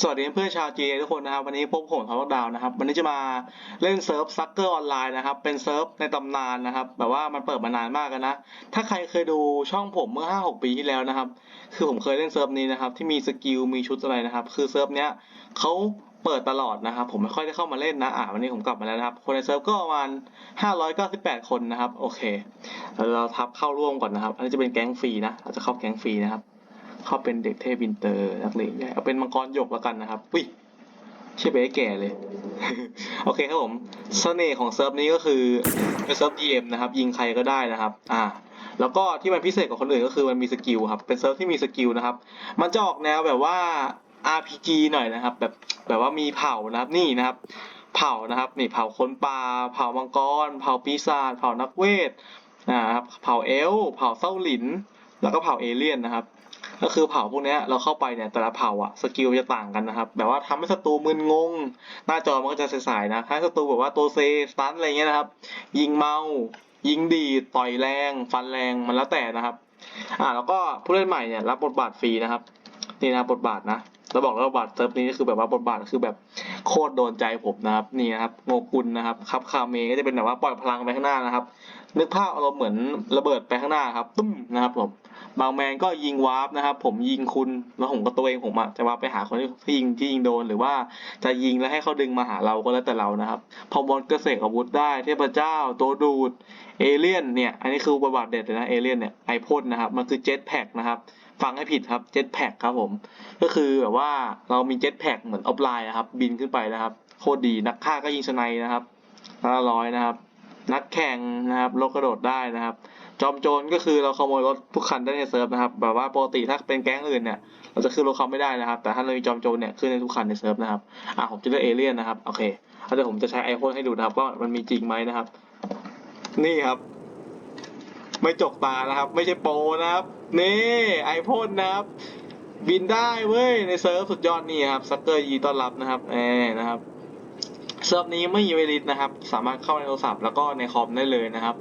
สวัสดีเพื่อนชาว GA ทุกคนนะครับ วันนี้พบผมทอล์กดาวนะครับ วันนี้จะมาเล่นเซิร์ฟซักเกอร์ออนไลน์นะครับ เป็นเซิร์ฟในตำนานนะครับ แบบว่ามันเปิดมานานมากนะ ถ้าใครเคยดูช่องผมเมื่อ 5-6 ปีที่แล้วนะครับ คือผมเคยเล่นเซิร์ฟนี้นะครับ ที่มีสกิลมีชุดอะไรนะครับ คือเซิร์ฟเนี้ยเขาเปิดตลอดนะครับ ผมไม่ค่อยได้เข้ามาเล่นนะ อ่าวันนี้ผมกลับมาแล้วนะครับ คนในเซิร์ฟก็ประมาณ 598 คนนะครับ โอเค เราทับเข้าร่วมก่อนนะครับ อันนี้จะเป็นแก๊งฟรีนะ เราจะเข้าแก๊งฟรีนะครับ เขาเป็นเด็กเทพวินเตอร์นักเลงใหญ่เอาเป็นมังกรหยกแล้วกันนะครับอุ้ยเชื่อไปให้แก่เลย โอเคครับผมเสน่ห์ของเซิร์ฟนี้ก็คือเป็นเซิร์ฟ DM นะครับ ยิงใครก็ได้นะครับ อ่า แล้วก็ที่มันพิเศษกว่าคนอื่นก็คือมันมีสกิลครับ เป็นเซิร์ฟที่มีสกิลนะครับ มันจะออกแนวแบบว่า RPG หน่อยนะครับ แบบแบบว่ามีเผ่านะครับนี่นะครับ เผ่านะครับนี่เผ่าคนป่าเผ่ามังกร เผ่าปีศาจเผ่านักเวทนะครับเผ่าเอล์เผ่าเส้าหลิน แล้วก็เผ่าเอเลี่ยนนะครับ ก็คือเผ่าพวกนี้เราเข้าไปเนี่ยแต่ละเผ่าอะสกิลจะต่างกันนะครับ แบบว่าทำให้ศัตรูมึนงง หน้าจอมันก็จะใสๆนะถ้าศัตรูแบบว่าตัวเซสตันอะไรเงี้ยนะครับ ยิงเมา ยิงดีต่อยแรง ฟันแรงมันแล้วแต่นะครับ อ่าแล้วก็ผู้เล่นใหม่เนี่ยรับบทบาทฟรีนะครับนี่นะบทบาทนะ เราบอกแล้วบาทเซิร์ฟนี้คือแบบว่าบทบาทคือแบบโคตรโดนใจผมนะครับนี่นะครับโงกุลนะครับคับคาเมก็จะเป็นแบบว่าปล่อยพลังไปข้างหน้านะครับ นึกภาพอารมณ์เหมือนระเบิดไปข้างหน้าครับตุ้มนะครับผมบางแมนก็ยิงวาร์ปนะครับ ผมยิงคุณแล้วผมก็ตัวเองผมอะจะวาร์ปไปหาคนที่ยิงที่ยิงโดนหรือว่าจะยิงแล้วให้เขาดึงมาหาเราก็แล้วแต่เรานะครับพอบอลเกษตรอาวุธได้เทพเจ้าตัวดูดเอเลี่ยนเนี่ยอันนี้คือบทบาทเด็ดเลยนะเอเลี่ยนเนี่ยไอพ่นนะครับมันคือเจ็ตแพ็กนะครับ ฟังให้ผิดครับเจ็ตแพ็กครับผม ก็คือแบบว่าเรามีเจ็ตแพ็กเหมือนออฟไลน์นะครับ บินขึ้นไปนะครับ โคตรดีนักฆ่าก็ยิงสไนด์นะครับนัดละร้อยนะครับ นักแข่งนะครับรถกระโดดได้นะครับ จอมโจรก็คือเราขโมยรถทุกคันได้ในเซิร์ฟนะครับ แบบว่าปกติถ้าเป็นแก๊งอื่นเนี่ย เราจะขึ้นรถเขาไม่ได้นะครับ แต่ถ้าเรามีจอมโจรเนี่ยขึ้นในทุกคันในเซิร์ฟนะครับ อะผมจะเลือกเอเลี่ยนนะครับ โอเคแล้วเดี๋ยวผมจะใช้ไอพ่นให้ดูนะครับว่ามันมีจริงไหมนะครับ นี่ครับ ไม่จกตานะครับ ไม่ใช่โปรนะครับ นี่ไอพ่นนะครับ บินได้เว้ย ในเซิร์ฟสุดยอดนี่ครับซักเกอร์ยีต้อนรับนะครับเอนะครับเซิร์ฟนี้ไม่มีเวลิสนะครับ สามารถเข้าในโทรศัพท์แล้วก็ในคอมได้เลยนะครับ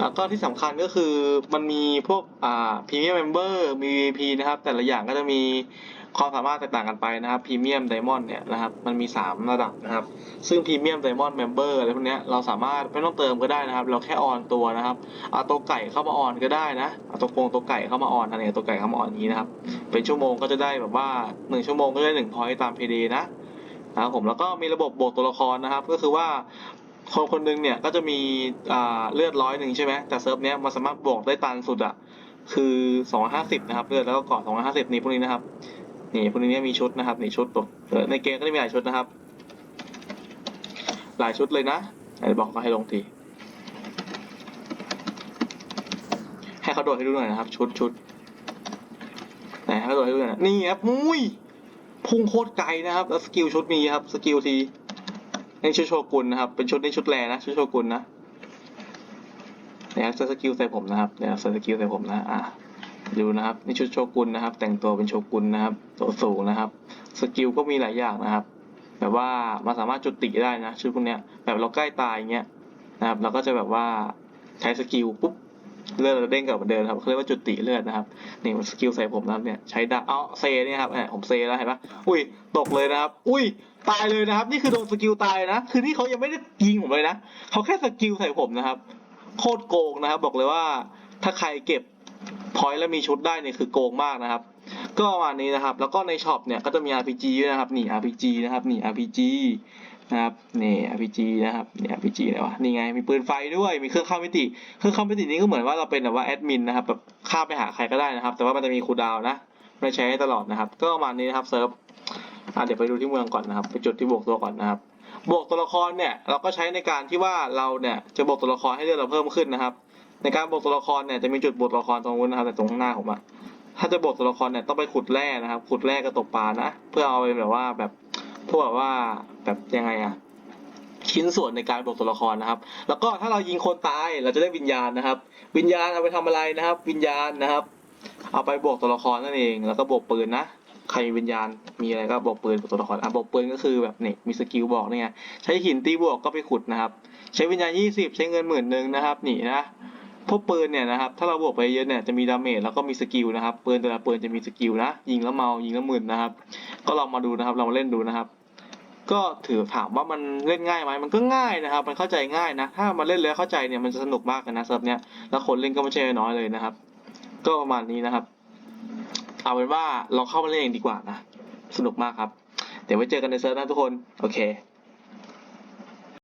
แล้วก็ที่สำคัญก็คือมันมีพวกอ่าพรีเมียมเมมเบอร์มี VIP นะครับ แต่ละอย่างก็จะมี ความสามารถแตกต่างกันไปนะครับพรีเมียมไดมอนด์เนี่ยนะครับมันมี 3 ระดับนะครับ ซึ่งพรีเมียมไดมอนด์เมมเบอร์อะไรพวกเนี้ยเราสามารถไม่ต้องเติมก็ได้นะครับ เราแค่ออนตัวนะครับเอาตัวไก่เข้ามาออนก็ได้นะเอาตัวโกงตัวไก่เข้ามาออนอะไรตัวไก่เข้ามาออนนี้นะครับ เป็นชั่วโมงก็จะได้แบบว่าหนึ่งชั่วโมงก็ได้หนึ่งพอยต์ตาม PD นะนะครับผมแล้วก็มีระบบบวกตัวละครนะครับ ก็คือว่าคนคนหนึงเนี่ยก็จะมีเลือดร้อยหนึ่งใช่ไหมแต่เซิร์ฟเนี้ยมันสามารถบวกได้ตันสุดอะคือสองห้าสิบนะครับเลือดแล้วก็ก่อนสองห้าสิบนี่พวกนี้นะครับ นี่พวกนี้มีชุดนะครับนี่ชุดตัวในเกมก็จะมีหลายชุดนะครับ หลายชุดเลยนะไหนบอกก็ให้ลงทีให้เขาโดดให้ดูหน่อยนะครับ ชุดชุดไหนให้เขาโดดให้ดูหน่อยนี่ครับมุ้ยพุ่งโคตรไกลนะครับ แล้วสกิลชุดนี้ครับสกิลทีนี่ชุดโชกุนนะครับ เป็นชุดนี้ชุดแรนะชุดโชกุนนะเนี่ยครับใส่สกิลใส่ผมนะครับเนี่ยใส่สกิลใส่ผมนะอะ ดูนะครับในชุดโชกุนนะครับ แต่งตัวเป็นโชกุนนะครับตัวสูงนะครับ สกิลก็มีหลายอย่างนะครับ แบบว่ามันสามารถจุติได้นะชุดพวกเนี้ยแบบเราใกล้ตายอย่างเงี้ยนะครับ เราก็จะแบบว่าใช้สกิลปุ๊บเลือดเราเด้งกลับมาเดินครับเขาเรียกว่าจุติเลือดนะครับนี่สกิลใส่ผมนะครับเนี่ยใช้ดาเอาเซเนี่ยครับเนี่ยผมเซแล้วเห็นปะอุ้ยตกเลยนะครับ อุ้ยตายเลยนะครับ นี่คือโดนสกิลตายนะ คือนี่เขายังไม่ได้ยิงผมเลยนะเขาแค่สกิลใส่ผมนะครับ โคตรโกงนะครับ บอกเลยว่าถ้าใครเก็บ พอยต์แล้วมีชุดได้เนี่ยคือโกงมากนะครับ ก็ประมาณนี้นะครับ แล้วก็ในช็อปเนี่ยก็จะมี RPG ด้วยนะครับนี่ RPG นะครับนี่ RPG นะครับนี่ RPG นะครับนี่ RPG อะไรวะนี่ไงมีปืนไฟด้วยมีเครื่องเข้ามิติเครื่องเข้ามิตินี้ก็เหมือนว่าเราเป็นแบบว่าแอดมินนะครับแบบข้าไปหาใครก็ได้นะครับ แต่ว่ามันจะมีคูดาวนะไม่ใช้ให้ตลอดนะครับ ก็ประมาณนี้นะครับเซิร์ฟอะเดี๋ยวไปดูที่เมืองก่อนนะครับ ไปจุดที่บวกตัวก่อนนะครับบวกตัวละครเนี่ยเราก็ใช้ในการที่ว่าเราเนี่ยจะบวกตัวละครให้เลือดเราเพิ่มขึ้นนะครับ ในการบวกตัวละครเนี่ยจะมีจุดบวกตัวละครตรงนู้นนะครับแต่ตรงข้างหน้าผมอะถ้าจะบวกตัวละครเนี่ยต้องไปขุดแร่นะครับ ขุดแร่กับตกปลานะเพื่อเอาไปแบบว่าแบบพวกแบบว่าแบบยังไงอะชิ้นส่วนในการบวกตัวละครนะครับ แล้วก็ถ้าเรายิงคนตายเราจะได้วิญญาณนะครับ วิญญาณเอาไปทำอะไรนะครับ วิญญาณนะครับ เอาไปบวกตัวละครนั่นเอง แล้วก็บวกปืนนะใครมีวิญญาณมีอะไรก็บอกปืนกับตัวละครอะบอกปืนก็คือแบบนี่มีสกิลบอกเนี่ไงใช้หินตีบวกก็ไปขุดนะครับ ใช้วิญญาณยี่สิบใช้เงินหมื่นหนึ่งนะครับนี่นะ วกปืนเนี่ยนะครับถ้าเราบวกไปเยอะเนี่ยจะมีดาเมจแล้วก็มีสกิลนะครับปืนแต่ละปืนจะมีสกิลนะยิงแล้วเมายิงแล้วหมื่นนะครับ ก็ลองมาดูนะครับลองมาเล่นดูนะครับ ก็ถือถามว่ามันเล่นง่ายไหมมันก็ง่ายนะครับ มันเข้าใจง่ายนะ ถ้ามาเล่นแล้วเข้าใจเนี่ยมันจะสนุกมากเลยนะเซิร์ฟเนี้ยแล้วคนเล่นก็ไม่ใช่น้อยเลยนะครับ ก็ประมาณนี้นะครับ เอาเป็นว่าเราเข้ามาเล่นเองดีกว่านะสนุกมากครับเดี๋ยวไว้เจอกันในเซิร์ฟนะทุกคนโอเค